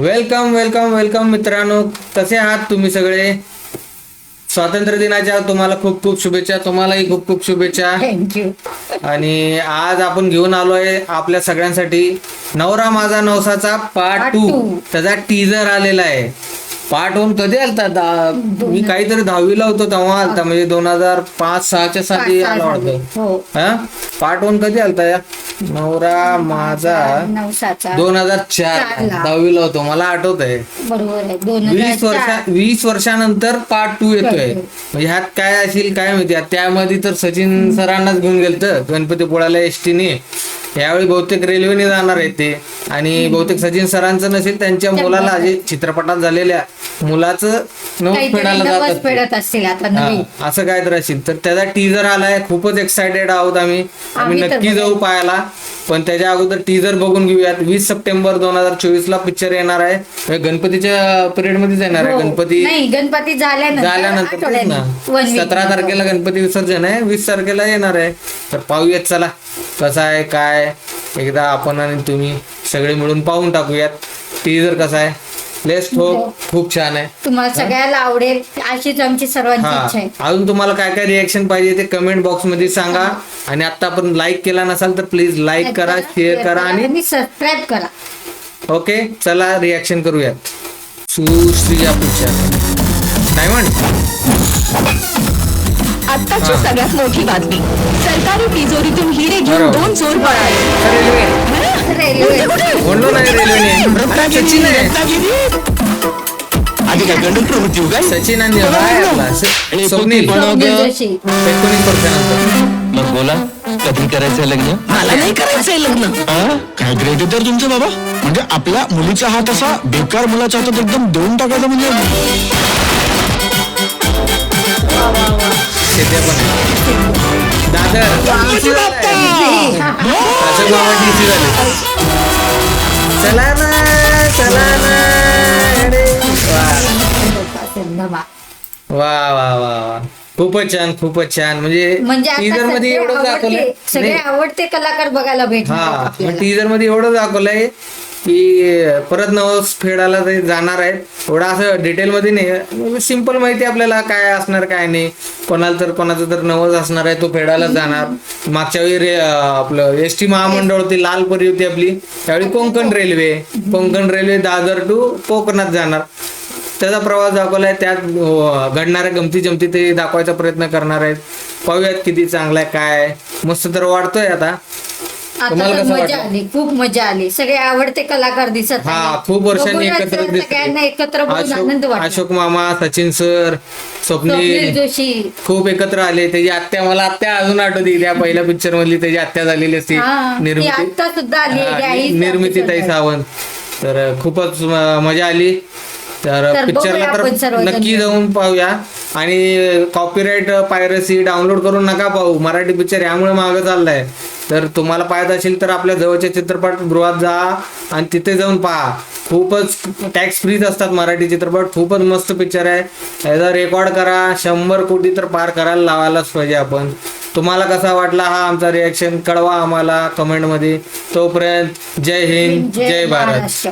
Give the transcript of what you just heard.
Welcome welcome welcome मित्रांनो. कसे आहात तुम्ही सगळे? स्वातंत्र्य दिनाच्या तुम्हाला खूप खूप शुभेच्छा. तुम्हालाही खूप खूप शुभेच्छा. थँक्यू आणि आज आपण घेऊन आलोय आपल्या सगळ्यांसाठी नवरा माझा नवसाचा पार्ट टू. त्याचा टीजर आलेला आहे. पार्ट वन कधी आलता? मी काहीतरी दहावीला होतो तेव्हा आलता म्हणजे दोन हजार पाच सहाच्या साठी आला वाटतं. हो. हा? पार्ट वन कधी आलता या? नवरा माझा नवसाचा दोन हजार चार चारला. दहावीला होतो. मला आठवत आहे बरोबर आहे. दोन वीस हजार वर्षा चार. वीस वर्षानंतर पार्ट टू येतोय. येतोय. म्हणजे ह्यात काय असेल काय माहिती? आता त्यामध्ये तर सचिन सरांनाच घेऊन गेलत. गणपतीपुळ्याला एस टीने यावेळी बहुतेक रेल्वेने जाणार आहेत ते. आणि बहुतेक सचिन सरांचं नसेल त्यांच्या मुलाला जे चित्रपटात झालेल्या मुलाचं नवस फेडायला जातात ते. फेडत असतील आता नवीन हा, असं काय तर असेल तर त्याचा टीजर आलाय. खूपच एक्सायटेड आहोत आम्ही. आम्ही आम्ही तर नक्की जाऊ पाहायला. पण त्याच्या अगोदर टीजर बघून घेऊयात. वीस सप्टेंबर दोन हजार चोवीस ला पिक्चर येणार आहे. गणपतीच्या पिरियड मध्येच येणार आहे. हो. गणपती नाही गणपती झाल्यानंतर झाल्यानंतर तेच आठवड्याने. ना. One week सतरा. तारखेला गणपती विसर्जन आहे. वीस तारखेला येणार आहे. तर पाहूयात चला. कसं आहे काय एकदा आपण आणि तुम्ही सगळे मिळून पाहून टाकूयात. टीजर कसा आहे? लेस्ट हो खूप छान आहे. तुम्हाला सगळ्याला आवडेल अशीच आमची सर्वांची इच्छा हा आहे. अजून तुम्हाला काय काय रिएक्शन पाहिजे ते कमेंट बॉक्समध्ये सांगा. आणि आता आपण लाईक केला नसाल तर प्लीज लाईक करा शेअर करा आणि सबस्क्राईब करा. ओके चला रिॲक्शन करूयात. सुश्रीया पिक्चर डायमंड आत्ताची सगळ्यात मोठी बातमी. सरकारी तिजोरीतून हिरे घेऊन. दोन चोर पळाले. रेल्वे रेल्वे म्हणलो नाही रेल्वेने सचिन आहे आधी काय कंडक्टर होती काय सचिन आणि हाय आपला स- स्वप्नील स्वप्नील जोशी एकोणीस वर्षानंतर मग बोला कधी करायचंय लग्न मला नाही करायचंय लग्न हा? काय ग्रेट आहे तर तुमचं बाबा म्हणजे आपल्या मुलीचा हात असा बेकार मुलाच्या हातात एकदम देऊन टाकायचा म्हणजे शेत्या पण आहे. दादर. DC झालाय. असं बाबा डीसी झाले चला ना चला ना अरे वा. वा वा वा वा. खूपच छान खूपच छान. म्हणजे म्हणजे टीजर आता मध्ये सगळे एवढं दाखवलंय. सगळे नाही, आवडते कलाकार बघायला हा टीजरमध्ये एवढं दाखवलंय की परत नवस फेडायला ते जाणार आहेत. एवढं असं डिटेल मध्ये नाही. सिंपल माहिती आपल्याला काय असणार काय नाही. कोणाला तर कोणाचा तर नवस असणार आहे तो फेडायला जाणार. मागच्या वेळी रे- आपलं एस टी महामंडळ होती लाल परी होती आपली. त्यावेळी Konkan railway Konkan railway Dadar to कोकणात जाणार. त्याचा प्रवास दाखवलाय त्यात अं, घडणाऱ्या गमती जमती ते दाखवायचा प्रयत्न करणार आहेत. पाहूयात किती चांगला आहे काय आहे. मस्त तर वाटतोय आता. आता तुम्हाला तर कसं मजा वाटलं? आली खूप मजा आली. सगळे आवडते कलाकार दिसत हा. खूप वर्षांनी बघूनच एकत्र सगळ्यांना एकत्र बघून अशोक आनंद अशोक मामा सचिन सर स्वप्नील स्वप्नील जोशी. खूप एकत्र आले. त्याची आत्या मला आत्या अजून आठवते. त्या पहिल्या पिक्चर मधली त्याची आत्या झालेली असती हा, ती निर्मिती. आत्ता सुद्धा आली आहे, हा, आई निर्मिती ताई सावंत. सावंत. तर खूपच मजा आली. तर तर पिक्चरला बघूया तर सर्वजण. नक्की जाऊन पाहूया. आणि कॉपीराईट पायरसी डाउनलोड करून नका पाहू. मराठी पिक्चर यामुळे मागं चाललाय. तर तुम्हाला पाहत असेल तर आपल्या जवळच्या चित्रपटगृहात जा आणि तिथे जाऊन पहा. खूपच टॅक्स फ्रीज असतात मराठी चित्रपट. खूपच मस्त पिक्चर आहे. याचा रेकॉर्ड करा. शंभर कोटी तर पार करायला लावायलाच पाहिजे आपण. तुम्हाला कसा वाटला हा आमचा रिॲक्शन कळवा आम्हाला कमेंटमध्ये तोपर्यंत जय हिंद जय भारत.